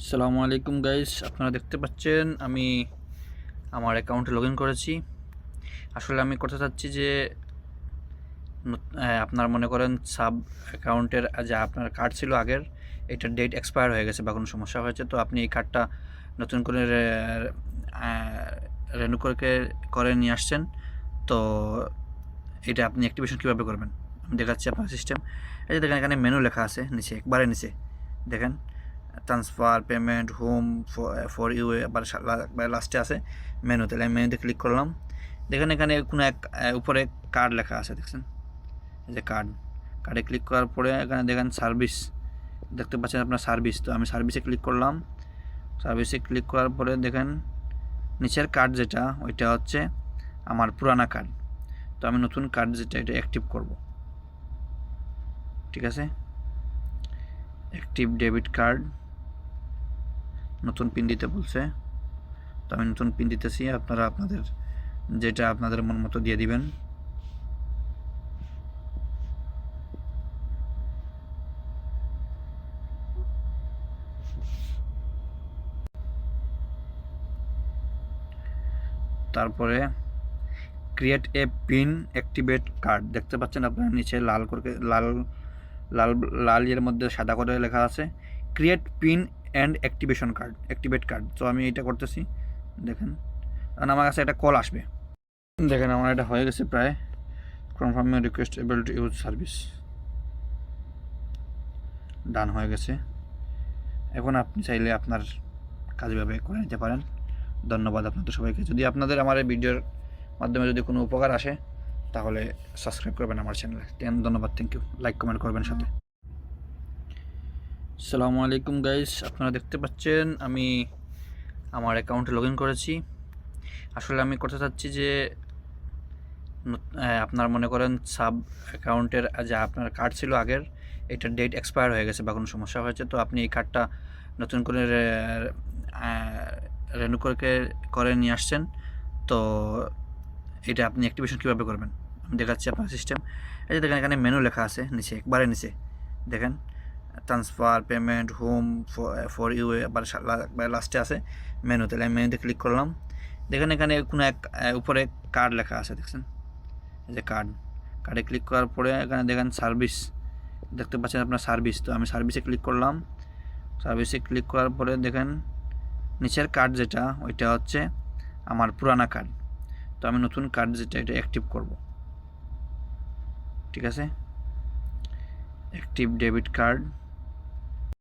আসসালামু আলাইকুম গাইস, আপনারা দেখতে পাচ্ছেন, আমি আমার অ্যাকাউন্টে লগ করেছি। আসলে আমি করতে চাচ্ছি যে আপনার মনে করেন সাব অ্যাকাউন্টের যে আপনার কার্ড ছিল আগের, এটার ডেট এক্সপায়ার হয়ে গেছে বা কোনো সমস্যা হয়েছে, তো আপনি এই কার্ডটা নতুন করে রেনু করে করে নিয়ে আসছেন, তো এটা আপনি অ্যাক্টিভেশন কীভাবে করবেন? আমি দেখাচ্ছি আপনার সিস্টেম এই যে দেখেন, এখানে মেনু লেখা আছে, নিচে, একবারে নিচে। দেখেন transfer payment home for you আবার লাস্টে আছে মেনু তাহলে আমি মেনুতে ক্লিক করলাম। দেখেন এখানে কোনো এক উপরে কার্ড লেখা আছে, দেখছেন? এই যে কার্ড কার্ডে ক্লিক করার পরে এখানে দেখেন সার্ভিস দেখতে পাচ্ছেন আপনার সার্ভিস তো আমি সার্ভিসে ক্লিক করলাম। সার্ভিসে ক্লিক করার পরে দেখেন নিচের কার্ড যেটা, ওইটা হচ্ছে আমার পুরানা কার্ড তো আমি নতুন কার্ড যেটা, এটা অ্যাক্টিভ করব। ঠিক আছে? অ্যাক্টিভ ডেবিট কার্ড নতুন পিন দিতে বলছে। তো আমি নতুন পিন দিতেছি, আপনারা আপনাদের যেটা আপনাদের মন মতো দিয়ে দিবেন। তারপরে create a pin activate card. দেখতে পাচ্ছেন আপনারা নিচে লাল করে, লাল লাল লাল এর মধ্যে সাদা করে লেখা আছে। Create pin and activation card activate card তো আমি এটা করতেছি, দেখেন। কারণ আমার কাছে একটা কল আসবে। দেখেন, আমার এটা হয়ে গেছে প্রায় confirm request able to use service done হয়ে গেছে। এখন আপনি চাইলে আপনার কাজভাবে করে নিতে পারেন। ধন্যবাদ আপনাদের সবাইকে। যদি আপনাদের আমার এই ভিডিওর মাধ্যমে যদি কোনো উপকার আসে, তাহলে সাবস্ক্রাইব করবেন আমার চ্যানেলে ধন্যবাদ। থ্যাংক ইউ লাইক কমেন্ট করবেন সাথে। আসসালামু আলাইকুম গাইস, আপনারা দেখতে পাচ্ছেন আমি আমার অ্যাকাউন্টে লগ করেছি। আসলে আমি করতে চাচ্ছি যে আপনার মনে করেন সাব অ্যাকাউন্টের যে আপনার কার্ড ছিল আগের, এটার ডেট এক্সপায়ার হয়ে গেছে বা কোনো সমস্যা হয়েছে, তো আপনি এই কার্ডটা নতুন করে রেনু করে করে নিয়ে আসছেন, তো এটা আপনি অ্যাক্টিভেশন কীভাবে করবেন? আমি দেখাচ্ছি আপনার সিস্টেম এই যে দেখেন এখানে মেনু লেখা আছে, নিচে, একবারে নিচে। দেখেন transfer payment home for you আবার লাস্টে আছে মেনু তাহলে আমি মেনুতে ক্লিক করলাম। দেখেন এখানে কোনো এক উপরে কার্ড লেখা আছে, দেখছেন? এই যে কার্ড কার্ডে ক্লিক করার পরে এখানে দেখেন সার্ভিস দেখতে পাচ্ছেন আপনার সার্ভিস তো আমি সার্ভিসে ক্লিক করলাম। সার্ভিসে ক্লিক করার পরে দেখেন নিচের কার্ড যেটা, ওইটা হচ্ছে আমার পুরানা কার্ড তো আমি নতুন কার্ড যেটা, এটা অ্যাক্টিভ করব। ঠিক আছে? Active debit card